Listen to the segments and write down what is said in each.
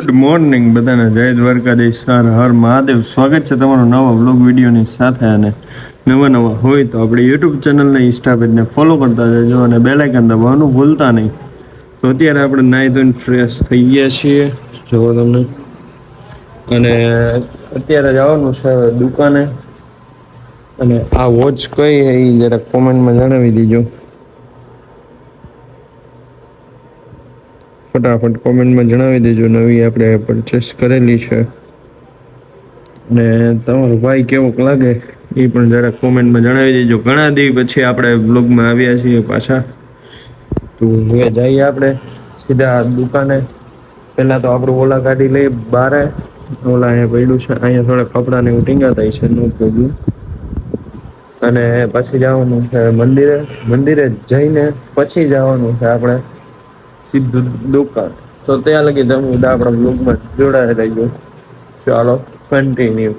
Good morning બધાને. જય Dwarkadhish sir. હર મહાદેવ. સ્વાગત છે તમારો નવા વ્લોગ વિડીયોની સાથે અને નવા નવા હોય તો આપણે યુટ્યુબ ચેનલને ઇન્સ્ટા પેજને ફોલો કરતા જજો અને બેલાઇકન દબાવવાનું ભૂલતા નહીં. તો અત્યારે આપણે નાહી ધોઈને ફ્રેશ થઈ ગયા છીએ. જુઓ તમને. અને અત્યારે જવાનું છે દુકાને. અને આ વોચ કઈ એ જરાક કોમેન્ટમાં જણાવી દીજો. ફટાફટ કોમેન્ટમાં જણાવી દેજો, નવી આપણે પરચેસ કરેલી છે. ને તમારો ભાઈ કેવોક લાગે એ પણ જરા કોમેન્ટમાં જણાવી દેજો. ઘણા દિવસ પછી આપણે બ્લોગમાં આવ્યા છીએ પાછા. તો હવે જઈએ આપણે સીધા દુકાને. પહેલાં તો આપણું ઓલા કાઢી લઈએ બારે. ઓલા અહીંયા પડ્યું છે, અહીંયા થોડા કપડાં ને એવું થાય છે, નો પ્રોબ્લેમ અને પછી જવાનું છે મંદિરે. મંદિરે જઈને પછી જવાનું છે આપણે. સીધું દુકાન. તો ત્યાં લગી તમે આપણા બ્લોગમાં જોડાઈ રહેજો ચાલો કન્ટિન્યુ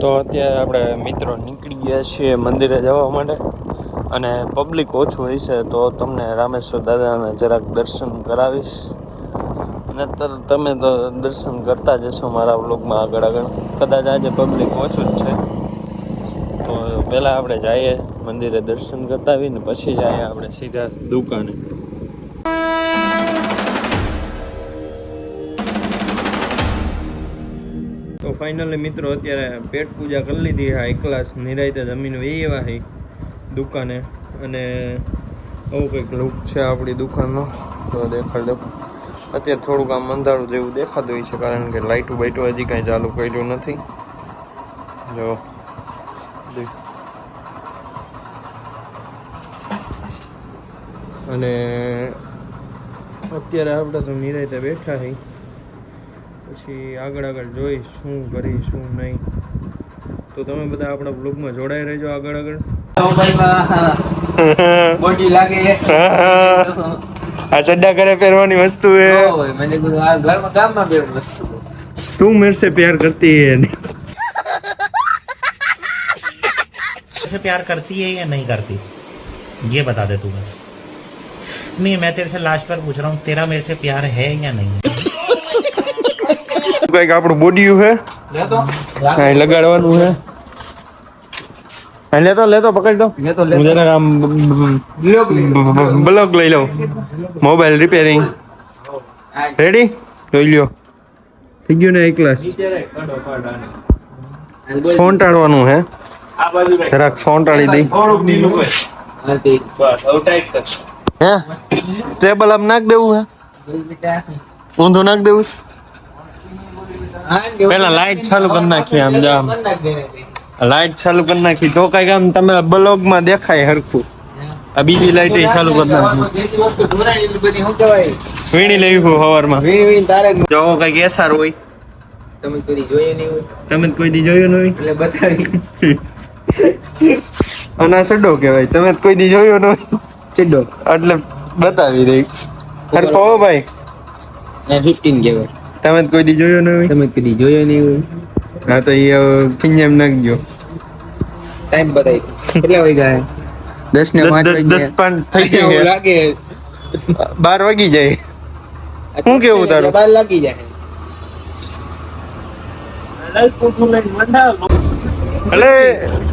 તો અત્યારે આપણે મિત્રો નીકળી ગયા છીએ મંદિરે જવા માટે. અને પબ્લિક ઓછું હોય છે, તો તમને રામેશ્વર દાદાના જરાક દર્શન કરાવીશ. અને તમે તો દર્શન કરતા જશો મારા બ્લોગમાં આગળ આગળ. કદાચ આજે પબ્લિક ઓછું જ છે. તો પહેલાં આપણે જઈએ મંદિરે દર્શન કરતા આવીને પછી જઈએ આપણે સીધા દુકાને. ફાઇનલી મિત્રો અત્યારે પેટ પૂજા કરી લીધી હા એકલાસ નિરાયતે જમીન વહી એવા દુકાને. અને આવું કંઈક લુક છે આપણી દુકાનનો. તો દેખાડ દો. અત્યારે થોડુંક આમ અંધારું જેવું દેખાતું હોય છે, કારણ કે લાઇટું બાઇટું હજી કાંઈ ચાલુ કર્યું નથી. જો અને અત્યારે આપણે તો નિરાયતે બેઠા હી પછી આગળ આગળ જોઈ શું કરી શું નહીં તો તમે બધા આપણા બ્લોગમાં જોડાઈ રહેજો આગળ આગળ બોડી લાગે આ ચડ્ડા કરે પહેરવાની વસ્તુ હે હોય મેં કીધું આ ઘરમાં ગામમાં બે વસ્તુ તું मेरे से प्यार करती है से प्यार करती है या नहीं करती ये बता दे तू बस नहीं मैं तेरे से लास्ट पर पूछ रहा हूँ तेरा मेरे से प्यार है या नहीं કંઈક આપણું બોડીયું લેતો. અહીં લગાડવાનું હે લેતો લેતો પકડી દો. હું આમ બ્લોક લઈ લઉં. મોબાઈલ રિપેરિંગ રેડી જોઈ લ્યો. થઈ ગયું ને એક ક્લાસ સોંટાડવાનું હે જરાક સોંટાડી દઈ. હે? ટેબલ આમ નાખ દેવું હે ઊંધું નાખ દેવું છે? પેલા લાઈટ ચાલુ કરી નાખી આમ જામ. આમ. લાઈટ ચાલુ કરી નાખી. તો કંઈક આમ તમે બ્લોગમાં દેખાય હરખું. આ બીજી લાઈટ ચાલુ કરી નાખી. વીણી લેવી હું સવારમાં જો કંઈક એસાર હોય. તમે કદી જોઈએ નહીં હોય તમે કોઈ દી જોયું નહીં એટલે બતાવી અને સડો કહેવાય. તમે કોઈ દી જોયો ન હોય? ચડ્ડો. એટલે બતાવી દઈ. હરખો હો ભાઈ. ને ફિફ્ટીન કહેવાય. તમે કોઈ દી જોયો ન હોય? તમે કદી જોયો નહીં હોય? હા તો એ ફિંજેમ નાખજો ટાઈમ બતાવી કેટલા વાગ્યા દસ ને પાંચ દસ- દસ પાંચ થઈ એવું લાગે. બાર વાગી જાય. શું કેવું તારું? બાર લાગી જાય. અલે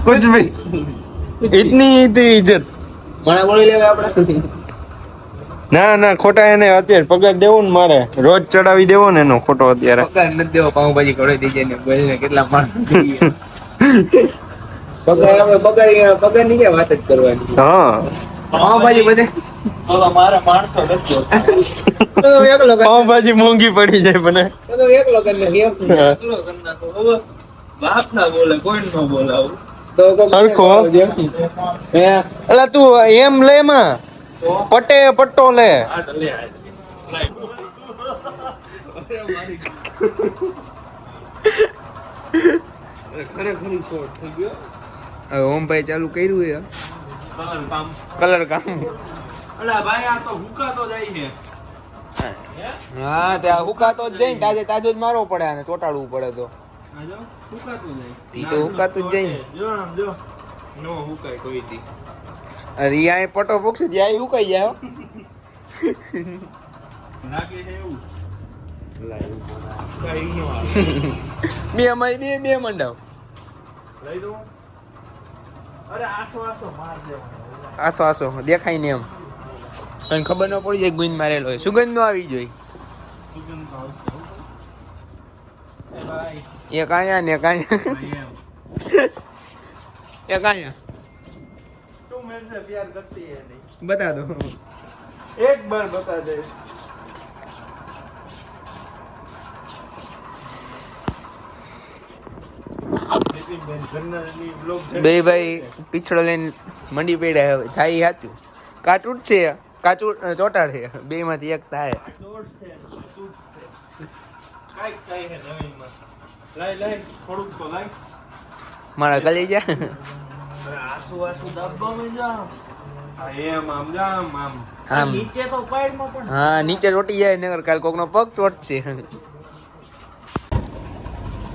કુછ ભી. ઇતની ઇતની ઇજ્જત મને બોલી લેવા આપણે. ના ના ખોટા એને અત્યારે પગાર દેવો ને મારે. રોજ ચડાવી દેવો ને એનો ખોટો અત્યારે. પગાર નથી દેવો પાઉંભાજી ખવડાવી દેજે ને બોલ કેટલા માણસો. પગાર આપણે પગાર પગારની ક્યાં વાત જ કરવાની? હા. પાઉંભાજી બધે? તો એકલો કર પાવભાજી મોંઘી પડી જાય મને તો એકલો ને હરખો. જેમ. હે અલા તું એમ લે માં. પટે પટ્ટો લે. હવે ઓમભાઈ ચાલુ કર્યું છે. કલર કામ. હા ત્યાં હુકાતો જ જઈને તાજે તાજો જ મારવો પડે અને ચોટાડવું પડે તો. ઈ તો હુકાતું જ જઈને અરે ઈ આય પટો પૂછે જ્યાં હુકાઈ જાય બે અમારી બે બે મંડાવ. આસો આસો દેખાય ને એમ. તને ખબર ન પડી જાય ગુંદ મારેલો હોય. સુગંધ નો આવી જોઈએ એક આયા ને એક આયા. એક આયા. બતા દો. એક બાર બતા દે બે ભાઈ પીછળો લઈને મંડી પડ્યા હવે. થાય હાથું કાચું છે કાચું ચોટાડ છે. બે માંથી એક થાય. મારા ગલી જા. આ એમ આમ જામ આમ આમ. હા નીચે ચોટી જાય નગર કાલ કોકનો પગ ચોટશે.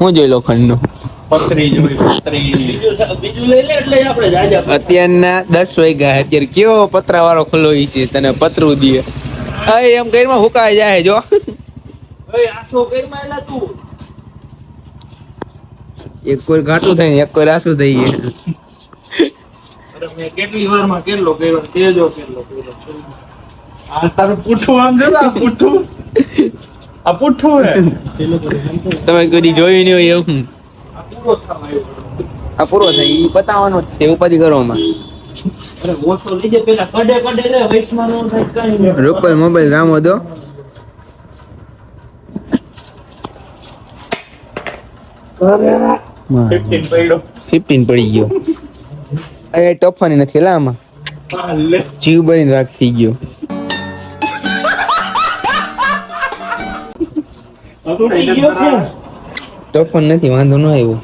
હું જોઈ લોખંડનું પતરી જોઈ પતરી અત્યારના દસ વાગ્યા અત્યારે કયો પતરા વાળો ખુલ્લો છે તને પતરું દે. એમ એમ કઈમાં હુકાઈ જાય જો. એક કોઈ ઘાટું થાય ને એક કોઈ રાસું થઈ જાય કેટલી વારમાં કેટલો કર્યો સેજો કેટલો કર્યો આ તારું પૂઠું આમ જો આ પૂઠું આ પૂઠું હે. તમે કદી જોયું નહીં હોય એવું? આ પૂરો થાય આ પૂરો થાય ઈ પતાવવાનો છે ઉપાધિ કરવામાં અરે ઓછો લઈ જાય પેલા કડે કડે રે વૈશ્વમાં નો થાય કઈ નહીં. રૂપલ મોબાઈલ રામો દો. ફિફ્ટીન પડી ગયો. એ ટફાની નથી લા આમાં. જીવ બની રાખ થઈ ગયો. ટફન નથી વાંધો ન આવ્યો.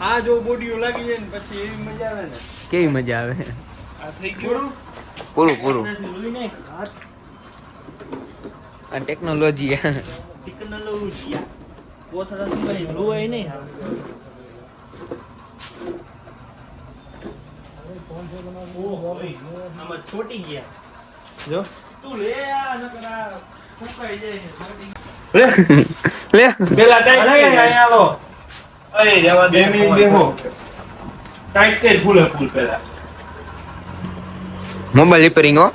આ જો બોડીઓ લાગી જાય ને પછી એવી મજા આવે ને. કેવી મજા આવે? આ થઈ ગયું? પૂરું? પૂરું આ ટેકનોલોજી. ટેકનોલોજી. કોથળાથી કઈ લોહી નહીં હાવ. ઓહો, ઓય, આમાં ચોંટી ગયા જો. તું લે આ નકર આ જાય છે, લે. પેલા ટાઈટ કરી અહીંયા અરે જવા દે. મિનિટ બેહો. ટાઈટ કરી ફૂલે ફૂલ પેલા. મોબાઈલ રિપેરિંગ હો.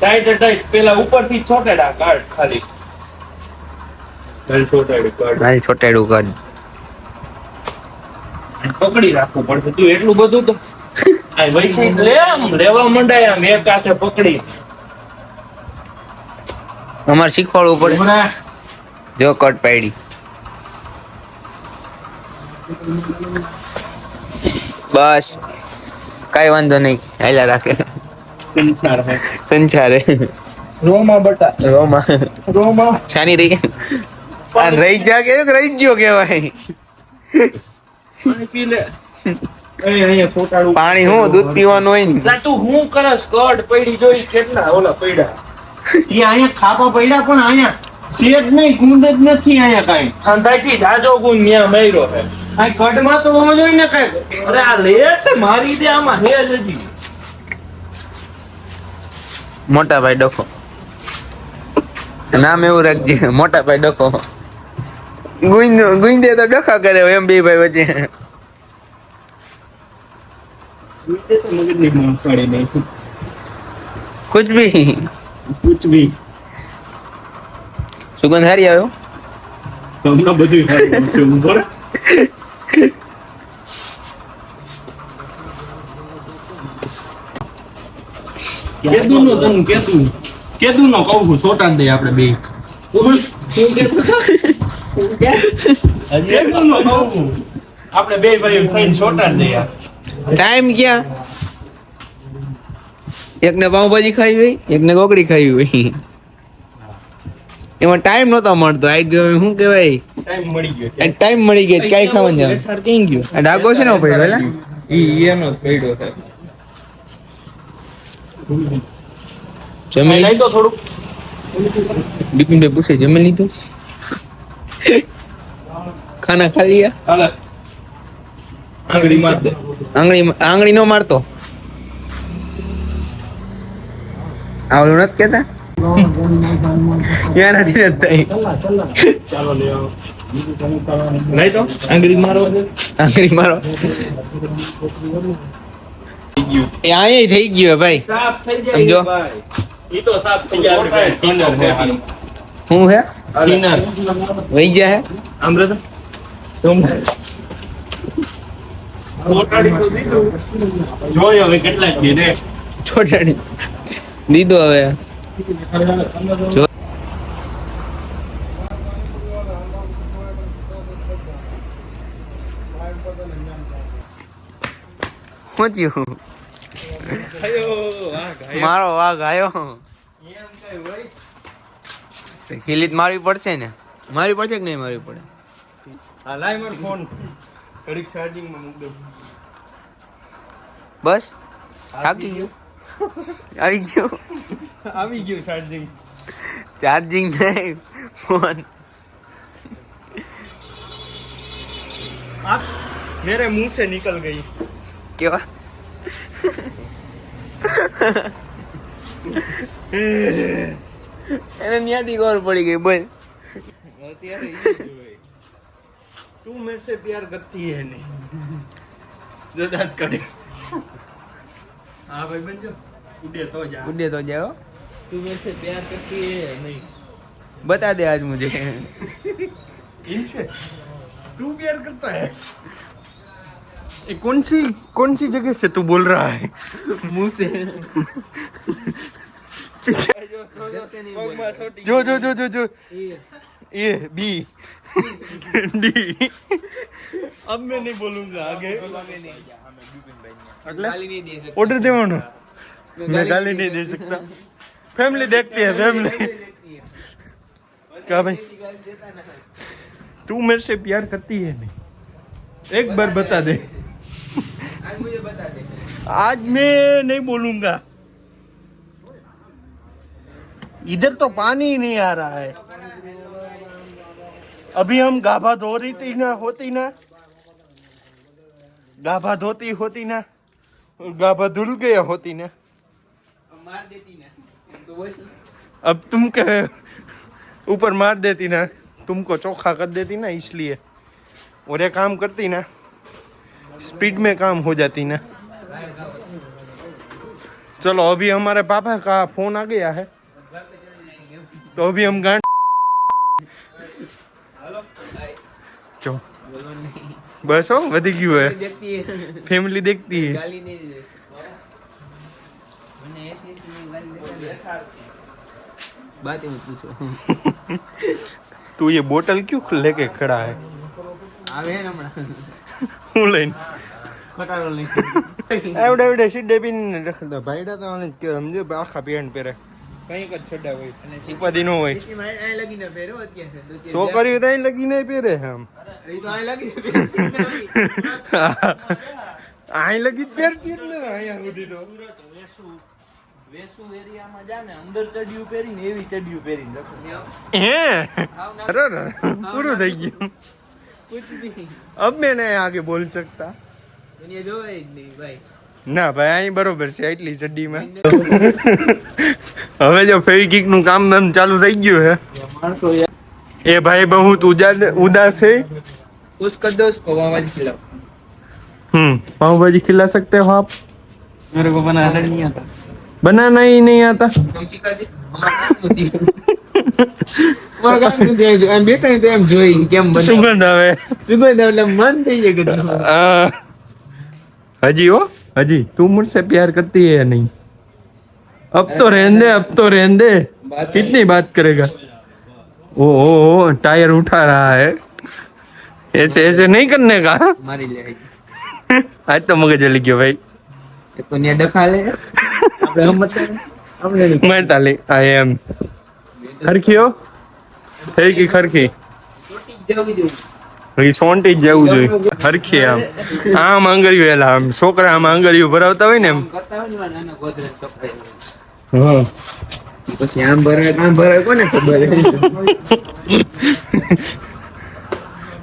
Tight tight. પેલા ઉપરથી છોટેડા ગાર્ડ ખાલી. ચાલ છોટેડું કાઢ. પકડી રાખવું પડશે. તું એટલું બધું તો લે આમ લેવા મંડાય આમ એક હાથે પકડી. અમારે શીખવાડવું પડે. જો કટ પાડી. બસ. કઈ વાંધો નહીં. હાલ્યા રાખે. સંસાર હે. રોમા બટા. રોમા. રોમા. શાની રહી આ રહી જા કે રહી ગયો કેવાય પાણી પી લે. પાણી હું દૂધ પીવાનું હોય ને. તું હું કરસ? કડ પડી જોઈ કેટલા ઓલા પડ્યા એ અહીંયા ખાપા પડ્યા પણ અહીંયા શેઠ નહીં ગુંદ જ નથી અહીંયા કાઈ. અંધાથી જાજો ગુંદ ન્યા મર્યો હે આ કડમાં તો હોવો જોઈએ ને કાઈ. અરે આ લેટ મારી દે આમાં હે જ હજી. મોટા ભાઈ ડખો. નામ એવું રાખજે મોટા ભાઈ ડખો. ગુંદ ગુંદે તો ડખા કરે એમ બે ભાઈ વચ્ચે. કુછ ભી કુછ સુગંધ હારી આવ્યો? તમને બધું છે ઉપર કેદું નો તને કેદું કેદું નો કહું છું છોટા દે આપણે બે. આપણે બે ભાઈ થઈને છોટા દે ટાઈમ ક્યાં? એકને પાઉંભાજી ખાવી હોય એકને ગોગડી ખાવી હોય. એમાં ટાઈમ નતો મળતો. આ ગયો શું કહેવાય? ટાઈમ મળી ગયો ક્યાંય ટાઈમ મળી ગયો છે, ખાવાનું જવાનું? સર કઈ ગયો આ ડાગો છે ને ઈ એનો પડ્યો જમી લઈ દો થોડુંક બિપિનભાઈ પૂછે જમી લીધું? ખાના ખા લીયા આંગળી માર દે. આંગળી આંગળી નો મારતો. આ નથી કેતા? યાર નથી નથી નહીં તો અંગ્રેજી મારો. આંગળી મારો. એ અહીંયા થઈ ગયો ભાઈ. સાફ થઈ સમજો. જાય ભાઈ. ઈ તો સાફ થઈ જાય. આપણે થિનર છે હું હે? હે? અમૃત તુમ કોટાડી તો દીધું. જોયો હવે કેટલા દી રે. છોટાડી દીધો હવે. થયું મારો વાઘ આવ્યો ખીલીત મારવી પડશે ને મારવી પડશે કે નહીં મારવી પડે હા લાય મારો ફોન ઘડીક ચાર્જિંગમાં મૂક દઉં બસ થાકી ગયું આવી ગયું આવી ગયું ચાર્જિંગ ચાર્જિંગ નહીં ફોન મેરે मुंह से निकल गई કેવા એને ન્યાથી ખબર પડી ગઈ બોલ અત્યારે ઈ જ હોય. તું मेरे से प्यार करती है नहीं જો દાંત કાઢે હા ભાઈ બનજો ઉડે તો જા ઉડે તો જાઓ તું मेरे से प्यार करती है नहीं बता दे आज मुझे इनसे तू प्यार करता है ये कौन सी कौन सी जगह से तू बोल रहा है मुंह से जो जो जो जो जो। ये। बी डी अब मैं नहीं बोलूँगा आगे। गाली नहीं दे सकते। ऑर्डर देवानो मैं गाली नहीं दे सकता। फैमिली देखती है फैमिली क्या भाई? तू मेरे से प्यार करती है नहीं। एक बार बता दे। आज मुझे बता दे। आज मैं नहीं बोलूँगा। इधर तो पानी ही नहीं आ रहा है। अभी हम गाभा धो रही थी ना, होती ना। गाभा धोती होती ना, गाभा धुल गया होती ना। मार देती ना अब तुम कहे, ऊपर मार देती ना, तुमको चोखा कर देती ना, इसलिए। और ये काम करती ना, स्पीड में काम हो जाती ना। चलो, अभी हमारे पापा का फ़ोन आ गया है। तो भी हम गांड જો. બસ હો વધી ગયું હે ફેમિલી દેખતી હે. બાત એમ પૂછો તું ये બોટલ क्यों लेके खड़ा है આવે હે હમણાં. હું લઈને? ખટારો લઈને. એવડે એવડે સીડે પીને રખ દો ભાઈડા તો સમજો આખા પેન્ટ પહેરે. છોકરીઓ તો અહીં લગીને પહેરે આમ. અહીં લગી જ ને ચડિયું પહેરીને એવી ચડિયું પહેરીને હે? બરોબર પૂરું થઈ ગયું. કુછ નહીં. અબ મેં આગે બોલ શકતા. ના ભાઈ અહીં બરોબર છે એટલી ચડ્ડીમાં. હવે જો ફેવિકિક નું કામ એમ ચાલુ થઈ ગયું હે માણસો એ ભાઈ બહુ ઉદાસ ઉદાસ है उसका दोस्त को आवाज खिलाओ हम्म पाव भाजी खिला सकते हो आप मेरे को बनाना नहीं आता बनाना ही नहीं आता हम सिखा दे हमारा काम होती મારા કામ નથી એમ એમ બેઠા ને તો એમ જોઈ કેમ બને સુગંધ આવે સુગંધ એટલે મન થઈ જાય ગંદુ आ, हजी हो हजी तू मुझसे प्यार करती है या नहीं अब तो रहने दे अब तो रहने दे बात कितनी बात करेगा ओ, ओ, ओ टायर उठा रहा है ऐसे ऐसे नहीं करने का મારી લે आज तो मगज चली गयो भाई એક તો ન્યા ડખા લે આપણે હમત આપણે નહીં मैं ताली आई एम खरखी हो है कि खरखी જવું જોઈએ એ સોંટી જ જવું જોઈએ હરખી આમ આમ આંગળીઓ એલા આમ છોકરા આમ આંગળીઓ ભરાવતા હોય ને એમ હા પછી આમ ભરાય આમ ભરાય કોને ખબર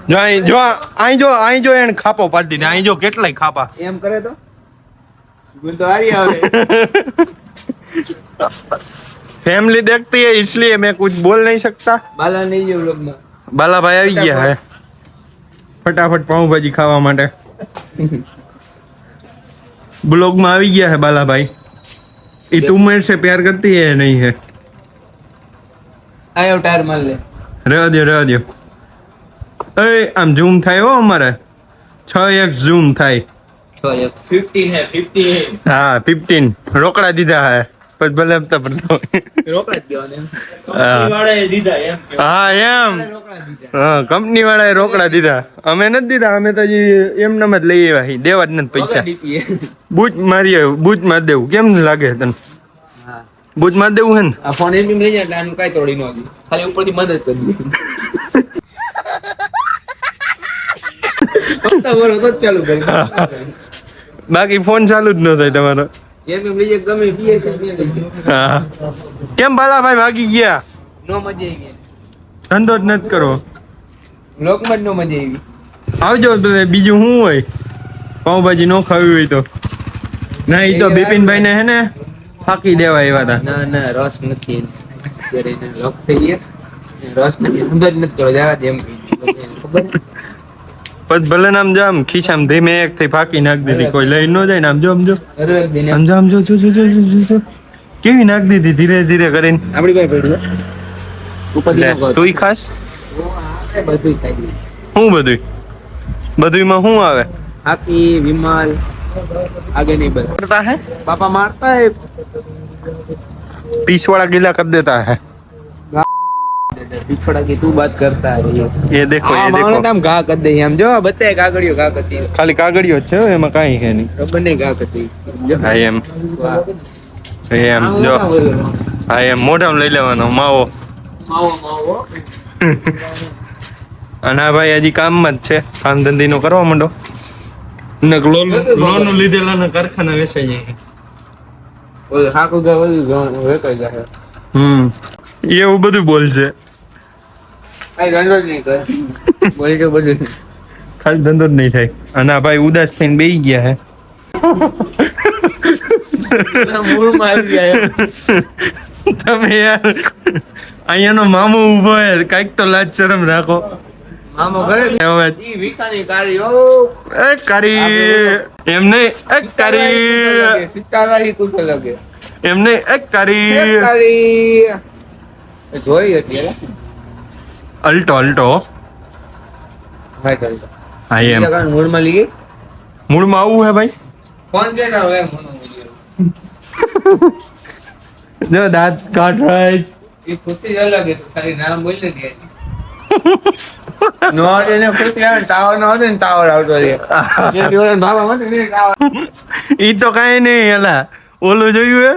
જો અહીં જો અહીં જો અહીં જો એને ખાપો પાડી દીધી અહીં જો કેટલાય ખાપા એમ કરે તો સુગંધ તો હારી આવે फैमिली देखती है इसलिए मैं कुछ बोल नहीं सकता બાલા નહીં જે વ્લોગમાં બાલાભાઈ આવી ગયા હે ફટાફટ પાઉંભાજી ખાવા માટે બ્લોગમાં આવી ગયા હે બાલાભાઈ એ તું મેરે से प्यार करती है या नहीं है આયો ટાયર માર લે રહેવા દો રહેવા દો એ આમ ઝૂમ થાય હો અમારે છ એક ઝૂમ થાય છ એક ફિફ્ટીન હે ફિફ્ટી હા ફિફ્ટીન રોકડા દીધા હે પછી ભલે એમ એમ. હા. એમ હા કંપની વાળાએ રોકડા દીધા. અમે નથી દીધા અમે તો હજી એમને જ લઈ આવ્યા. દેવા જ નથી પૈસા. બૂટ મારી બૂટ માર દેવું. કેમ લાગે તને? બૂટ માર દેવું હે ને? આ ફોન એમ લઈ જાય એટલે આનું કાંઈ તોડી ન ખાલી ઉપરથી મદદ તો કરી બાકી ફોન ચાલુ જ ન થાય તમારો. એમ ભાલા કેમ બાલાભાઈ ભાગી ગયા? નો મજા આવી. ધંધો જ નથી કરો. લોકમાં જ નો મજા આવી. આવજો બીજું શું હોય? પાઉંભાજી નો ખાવી હોય તો. ના એ તો બિપિનભાઈ ને હે ને ફાકી દેવા એવા હતા. ના ના રસ નથી. લોક થઈ ગયા. રસ નથી. ધંધો જ નથી કરો જવા. એને ખબર? પછી ભલે ને આમ જો આમ ખીચામાં ધીમે એક થી ફાકી નાખ દીધી કોઈ લઈ ન જાય ને આમ જો આમ જો હરવે એક દિને આમ જો આમ જો જો જો જો જો, જો કેવી નાખ દીધી ધીરે ધીરે કરીને આપણી પાસે પડી છે. ઉપરથી લે, નો કહો. તુંય ખાસ ઓ, આપણે બધુંય ખાઈ લીધું. શું બધું બધુંમાં શું આવે હાકી વિમલ આગે નહીં બધા કરતા હે પાપા મારતા હે पीस वाला गीला कर देता है पिछड़ा की तू बात करता है ये ये देखो આ ये માણસ देखो આમ ઘા કરી દે આમ જો બતાય કાગળિયો ઘા કરતી ખાલી કાગળિયો જ છે હો, એમાં કાંઈ છે નહીં રબર ને ઘા કરતી જો હા એમ વાહ. એમ આ જો મોટા બોલો. હા એમ મોઢામાં લઈ લેવાનો માવો માવો માવો અને આ ભાઈ હજી કામમાં જ છે કામ ધંધીનો કરવા માંડો ને લોન લોન લીધેલા ના કારખાના વેચાઈ જાય ઓલું હાકુ ઘા બધું ઘણું વેચાઈ જાય હમ એવું બધું બોલશે કઈ ધંધો જ નહીં કરે બોલી તો બધું. ખાલી ધંધો જ નહીં થાય. અને આ ભાઈ ઉદાસ થઈને બેસી ગયા હે. તમે યાર અહીંયાનો મામો ઊભો હે કાંઈક તો લાજ શરમ રાખો. મામો ઘરે હવે ઈ વિકાની કારી ઓ. એ કરી એમ નહીં એ કરી. સિતારા હી કુછ લગે. એમ નહીં એ કરી. કારી જોઈ હતી અલ્ટો અલ્ટો. આઈ હા એમ. મૂળમાં લઈ ગઈ મૂળમાં આવું હે ભાઈ? કોણ કે ના હોય જો દાંત કાટ રાઈસ. એ પોતે અલગ હતી ખાલી નામ બોલી દે. નો ટાવર નો હતો ને ટાવર આવતો રે ઈ તો કાંઈ નહીં એલા ઓલું જોયું હે?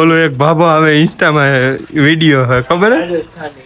ઓલું એક ભાભો આવે ઇન્સ્ટામાં વીડિયો હે ખબર હે?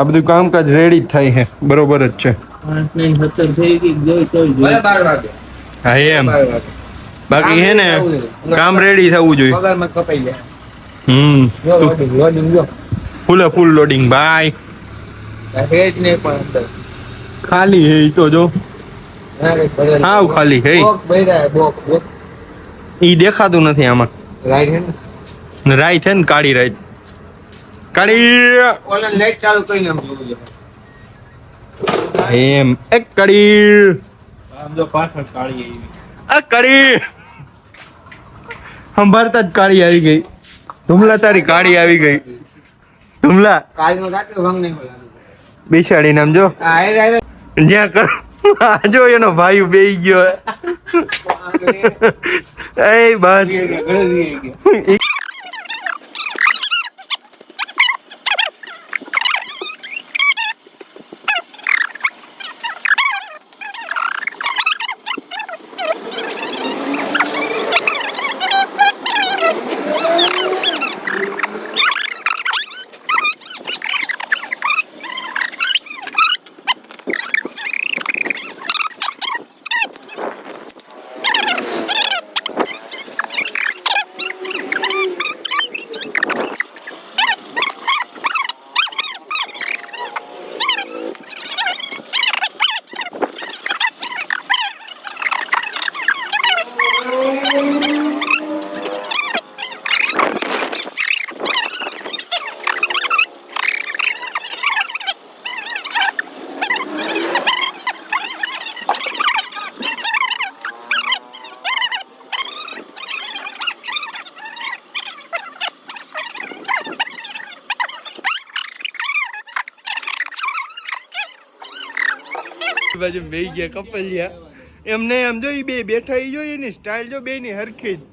આ બધું કામકાજ રેડી જ થાય છે બરોબર જ છે. હા એમ. બાકી હે ને કામ રેડી થવું જોઈએ. પગારમાં કપાઈ જાય. હમ ફૂલે ફૂલ લોડિંગ ભાઈ હેજ નહીં પણ અંદર. ખાલી હે તો જો. હાવ ખાલી હે બોક ભર્યા બોક બોક. ઈ દેખાતું નથી આમાં. રાઈટ હે ને? રાઈટ છે ને કાળી રાઈ. કાળી ઓનલાઈન લાઈટ ચાલુ કરીને આમ જોવું છે. એમ એક કડી. આમ જો પાછળ કાળી આવી. આ કડી. સંભાળતા જ કાળી આવી ગઈ. ધુમલા તારી કાળી આવી ગઈ. ધુમલા. ભંગ નહીં બેસાડી નામ જો. જ્યાં કર જો એનો ભાઈ બેઈ ગયો. એ બસ. બાજુ બે ગયા, કપલિયા. એમને એમ જો એ બે બેઠા, ઈ જો એની સ્ટાઇલ જો બે ની હરખી જ.